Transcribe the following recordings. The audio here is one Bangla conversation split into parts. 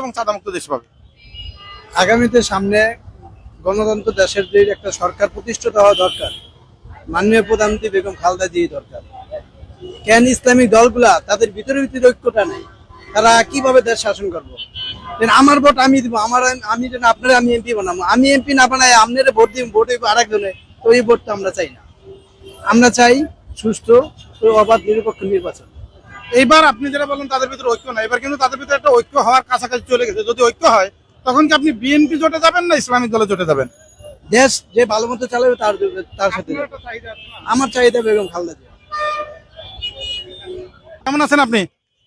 এবং চাঁদামুক্ত দেশ পাবে। আগামীতে সামনে গণতন্ত্র দেশের যে একটা সরকার প্রতিষ্ঠিত হওয়া দরকার, মাননীয় প্রধানমন্ত্রী বেগম খালদা জিয়া দরকার। কেন ইসলামিক দলগুলা তাদের ভিতরে ভিতরে ঐক্যটা নেই? তারা কীভাবে দেশ শাসন করব? আমার ভোট আমি দিব, আমার আমি যেন আপনারা আমি এমপি বানাবো। আমি এমপি না বানাই আপনারা ভোট দিব ভোট দিব আরেকজনে, তো এই ভোটটা আমরা চাই না। আমরা চাই সুস্থ ও অবাধ নিরপেক্ষ নির্বাচন। এইবার আপনি যেটা বলেন তাদের ভিতরে ঐক্য নাই। এবার কিন্তু তাদের ভিতরে একটা ঐক্য হওয়ার কাছাকাছি চলে গেছে। যদি ঐক্য হয় তখন কি আপনি বিএনপি জোটে যাবেন না ইসলামিক দলে জোটে যাবেন? দেশ যে ভালো মতো চালাবে তার তার সাথে আমার চাহিদা বেগম খালদা কেমন আছেন আপনি?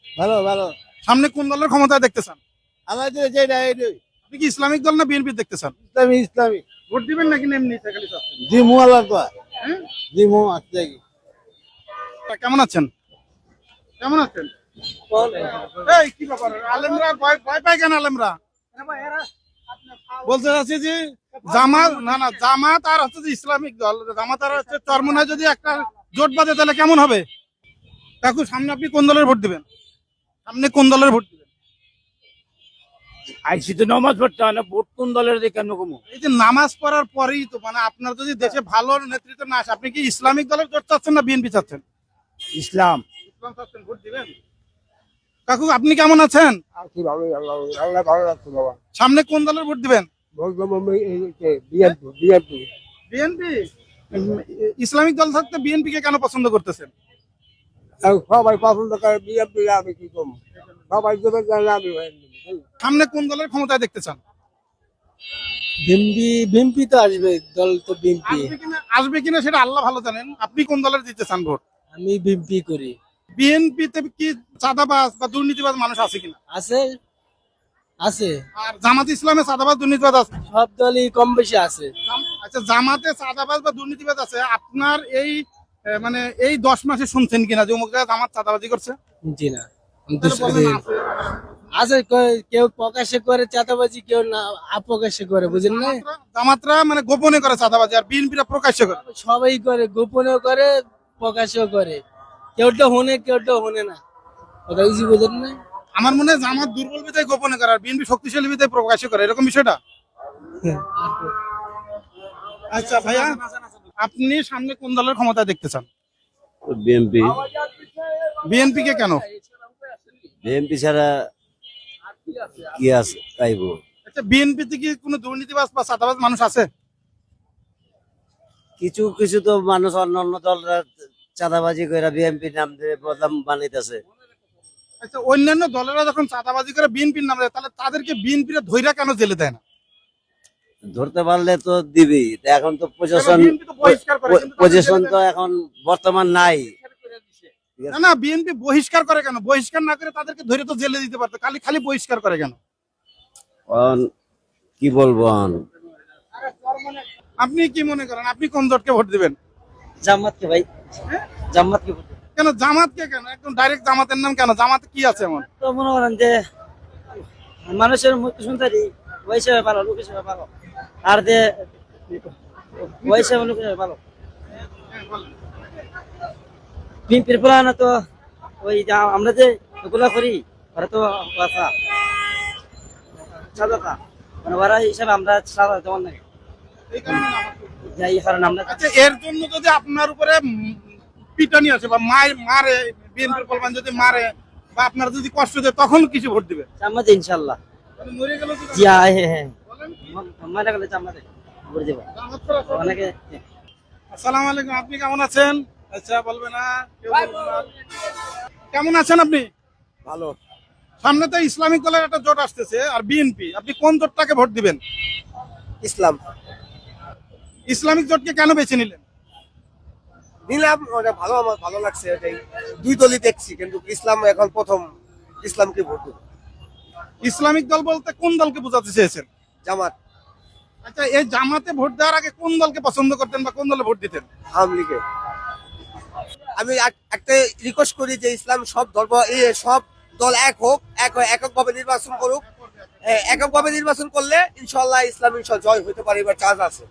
ভালো ভালো। সামনে কোন দলের ক্ষমতায় দেখতে চান? আমাদের যেটা আপনি কি ইসলামিক দল না বিএনপি দেখতে চান? ইসলামী ইসলামী। ভোট দিবেন নাকি এমনি খালি চাচ্ছেন? জিমু আল্লাহ তো হ্যাঁ? জিমু আছে তা কেমন আছেন? কেমন আছেন? এই কি ব্যাপার? আলেমরা ভয় পায় কেন আলেমরা? বলতে চাচ্ছি যে জামাত না না জামাত আর হচ্ছে যে ইসলামিক দল জামাত আর হচ্ছে চরমনায় যদি একটা জোট বাঁধে তাহলে কেমন হবে? কাকু সামনে আপনি কোন দলের ভোট দিবেন? সামনে কোন দলের ভোট দিবেন? আইসি তো নমাজ পড়তে হয় না ভোট কোন দলের দিয়ে কেন কমু এই যে নামাজ পড়ার পরেই তো মানে আপনার যদি দেশে ভালো নেতৃত্ব না আসে আপনি কি ইসলামিক দলের জোট চাচ্ছেন না বিএনপি চাচ্ছেন? ইসলাম। কাকু আপনি কেমন আছেন? আছি ভালো আল্লাহ আল্লাহ ভালো রাখছে বাবা। সামনে কোন দলের ভোট দিবেন? BNP BNP. বিএনপি? ইসলামিক দল থাকতে বিএনপি কে কেন পছন্দ করতেছেন? সবাই পছন্দ করে বিএনপি আমি কি কম সবাই আমি সামনে কোন দলের ক্ষমতায় দেখতে চান? তো আসবে দল তো আসবে কিনা আসবে কিনা সেটা আল্লাহ ভালো জানেন। আপনি কোন দলের দিতে চান ভোট? আমি বিএমপি করি। বিএনপি তে কি চাঁদাবাজ বা দুর্নীতিবাজ মানুষ আছে কিনা? আছে আছে। আর জামাত ইসলামে চাঁদাবাজ দুর্নীতিবাজ আছে? সব দলই কম বেশি আছে। আচ্ছা জামাতে চাঁদাবাজ বা দুর্নীতিবাজ আছে? আপনার এই মানে এই দশ মাসে শুনছেন কিনা যে অমুক জায়গায় জামাত চাঁদাবাজি করছে? জি না। আছে। কেউ প্রকাশ্যে করে চাঁদাবাজি কেউ না অপ্রকাশ্যে করে বুঝেন না? জামাতরা- মানে গোপনে করে চাঁদাবাজি আর বিএনপিরা প্রকাশ্যে করে? সবাই করে গোপনেও করে প্রকাশেও করে। কেউটা হনে কেউটা হনে না। কথা বুঝি বুঝেন না আমার মনে হয় জামাত দুর্বল বিদায় গোপনে করে আর বিএনপি শক্তিশালী বিদায় প্রকাশ্যে করে এরকম বিষয়টা? আচ্ছা ভাইয়া আপনি সামনে কোন দলের ক্ষমতা দেখতে চান? বিএনপি। বিএনপি কে কেন? বিএনপি ছাড়া কি আছে পাইব আচ্ছা বিএনপি তে কি কোনো দুর্নীতিবাজ বা চাঁদাবাজ মানুষ আছে? কিছু কিছু তো মানুষ অন্য অন্য দলরা চাঁদাবাজি করে বিএনপি নাম দিয়ে বদনাম বানাইতেছে। আচ্ছা অন্যান্য দলেরা যখন চাঁদাবাজি করে বিএনপির নাম দেয় তাহলে তাদেরকে বিএনপিরা ধৈর্য কেন জেলে দেয় না? ধরতে পারলে তো দিবি এখন তো প্রশাসন বিএনপি তো এখন বর্তমান নাই। না। বিএনপি বহিষ্কার করে কেন? বহিষ্কার না করে তাদেরকে ধরে তো জেলে দিতে পারতো খালি খালি বহিষ্কার করে কেন? অন কি বলব আপনি কি মনে করেন? আপনি কোন জোটকে ভোট দিবেন? জামাতকে ভাই। জামাতকে কেন জামাতকে কেন? একদম ডাইরেক্ট জামাতের নাম কেন? জামাতে কি আছে এমন? তো মনে করেন যে মানুষের মুখ শুনতে দিই ওই হিসেবে ভালো লোক হিসেবে ভালো। আর যে ওই হিসেবে লোক হিসেবে ভালো। বিএনপির প্লান তো ওই আমরা যে ওগুলা করি ওরা তো কথা মানে ওরা হিসাবে আমরা সাদা লাগে এই কারণে কারণে আমরা আচ্ছা এর জন্য যদি আপনার উপরে উম পিটানি আছে বা মার মারে বিএনপির যদি মারে বা আপনার যদি কষ্ট দেয় তখন কিছু ভোট দিবে? ইনশাল্লাহ মরে গেল জি হ্যাঁ হ্যাঁ মারা গেলে দেবো। অনেকে আসসালামু আলাইকুম আপনি কেমন আছেন? আচ্ছা বলবে বলবে না। কেমন আছেন আপনি? ভালো। সামনে তো ইসলামিক দলের একটা জোট আসতেছে আর বিএনপি। আপনি কোন জোটটাকে ভোট দিবেন? ইসলাম। ইসলামিক জোটকে কেন বেছে নিলেন? নিলাম ওটা ভালো আমার ভালো লাগছে দুই দলই দেখছি কিন্তু ইসলাম এখন প্রথম ইসলামকে ভোট দেব। ইসলামিক দল বলতে কোন দলকে বোঝাতে চেয়েছেন? জামাত। আচ্ছা এই জামাতে ভোট দেওয়ার আগে কোন দলকে পছন্দ করতেন বা কোন দলে ভোট দিতেন? আওয়ামী লীগে। আমি একটা রিকোয়েস্ট করি যে ইসলাম সব ধর্ম এই সব দল এক হোক এক এককভাবে নির্বাচন করুক। এককভাবে নির্বাচন করলে ইনশাল্লাহ ইসলাম জয় হতে পারে এবার চান্স আছে।